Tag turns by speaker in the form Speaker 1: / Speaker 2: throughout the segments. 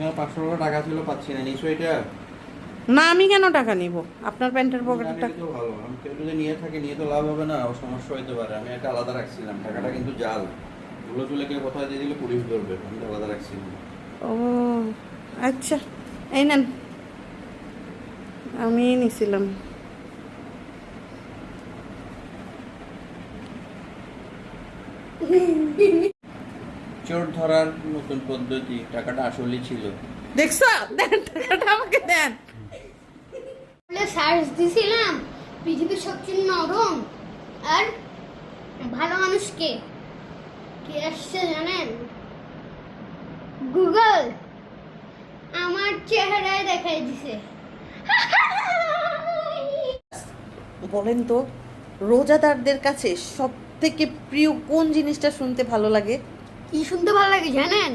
Speaker 1: এখানে পাঁচশো টাকা ছিল পাচ্ছি না। নিশ্চয় এটা?
Speaker 2: না আমি কেন টাকা নিব? আপনার প্যান্টের পকেটে টাকা
Speaker 1: তো ভালো। আমি কেউ যদি নিয়ে থাকে নিয়ে তো লাভ হবে না সমস্যা হইতে পারে। আমি একটা আলাদা রাখছিলাম। টাকাটা কিন্তু জাল। ধুলো চুলে কেউ কোথায় দিয়ে দিলে পুলিশ ধরবে। আমি আলাদা রাখছিলাম।
Speaker 2: ও আচ্ছা। এই নেন। আমি নিছিলাম।
Speaker 1: চোর ধরার নতুন পদ্ধতি টাকাটা আসলেই ছিল।
Speaker 2: দেখছ? দেন টাকাটা আমাকে দেন।
Speaker 3: বলে সার্চ দিছিলাম পৃথিবীর সবচেয়ে নরম আর ভালো মানুষকে কে? আসছে জানেন? গুগল। আমার চেহারায় দেখাই দিছে।
Speaker 2: বলেন তো রোজাদারদের কাছে সব থেকে প্রিয় কোন জিনিসটা শুনতে ভালো লাগে?
Speaker 3: কি শুনতে ভালো লাগে জানেন?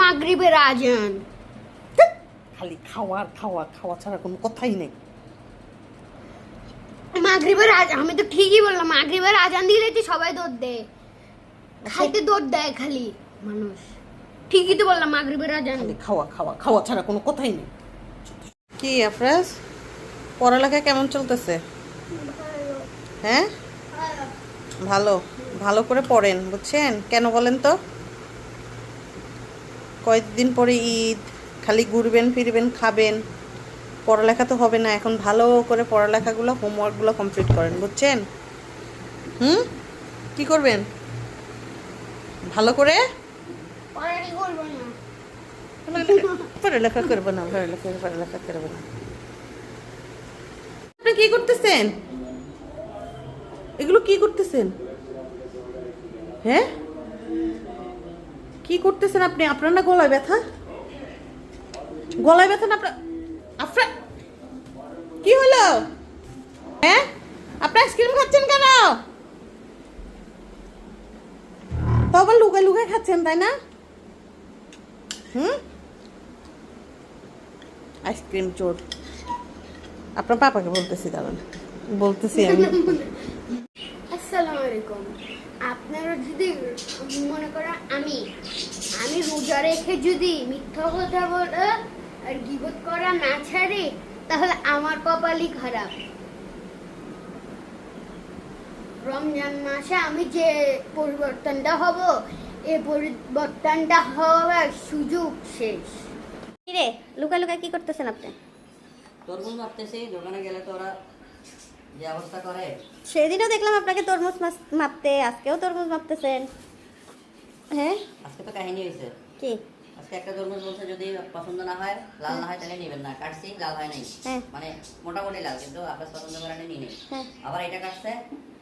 Speaker 3: মাগরিবের আজান
Speaker 2: খালি খাওয়ার খাওয়া খাওয়া ছাড়া কোনো কথাই নেই।
Speaker 3: মাগরিবের আজ আমি তো ঠিকই বললাম মাগরিবের আজান দিলে তো সবাই দৌড় দেয়। খাইতে দৌড় দেয় খালি মানুষ। ঠিকই তো বললাম মাগরিবের আজান
Speaker 2: খালি খাওয়া খাওয়া খাওয়া ছাড়া কোনো কথাই নেই। কি আফরাজ? পড়ালেখা কেমন চলতেছে? হ্যাঁ? ভালো। ভালো করে পড়েন বুঝছেন? কেন বলেন তো? কয়েকদিন পরে ঈদ খালি ঘুরবেন ফিরবেন খাবেন। পড়ালেখা তো হবে না এখন ভালো করে পড়ালেখাগুলো হোমওয়ার্কগুলো কমপ্লিট করেন বুঝছেন? হুম? কি করবেন? ভালো করে? পড়ালেখা করব না পড়ালেখা পড়ালেখা করব না। আপনি কি করতেছেন? এগুলো কি করতেছেন? হ্যাঁ? কি করতেছেন আপনি? আপনার না গলায় ব্যথা? গলায় ব্যথা না আপনার? কি হলো? হ্যাঁ? আপনি আইসক্রিম খাচ্ছেন কেন? তো আবার লুকায় লুকায় খাচ্ছেন, তাই না? হুম? আইসক্রিম চোর। আপনার পাপাকে বলতেছি, দাঁড়ান। বলতেছি আমি।
Speaker 3: আসসালামু আলাইকুম। আপনারা যদি মনে করেন আমি আমি রোজা রেখে যদি মিথ্যা কথা বলে আর গিবত করা না ছাড়ি তাহলে আমার কপালই খারাপ। রমজান মাসে আমি যে পরিবর্তনটা হব এ পরিবর্তনটা হওয়ার সুযোগ শেষ।
Speaker 4: রে লুকা লুকা কি করতেছেন আপনি?
Speaker 5: তরমুজ মাপতেছি দোকানে গেলে তো ওরা
Speaker 4: সেদিনও দেখলাম আপনাকে তরমুজ মাপতে আজকেও তরমুজ মাপতেছেন হ্যাঁ?
Speaker 5: আজকে তো কাহিনী হয়েছে
Speaker 4: কি?
Speaker 5: আজকে একটা তরমুজ বলছে যদি পছন্দ না হয় লাল না হয় তাহলে নেবেন না। কাটছি লাল হয় নাই।
Speaker 4: হ্যাঁ।
Speaker 5: মানে মোটামুটি লাল কিন্তু আপনার পছন্দ করে নিয়ে নেই
Speaker 4: হ্যাঁ।
Speaker 5: আবার এটা কাটছে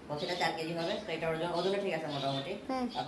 Speaker 5: বলছে এটা চার কেজি হবে তো এটা ওজন ওজনে ঠিক আছে মোটামুটি।
Speaker 4: হ্যাঁ।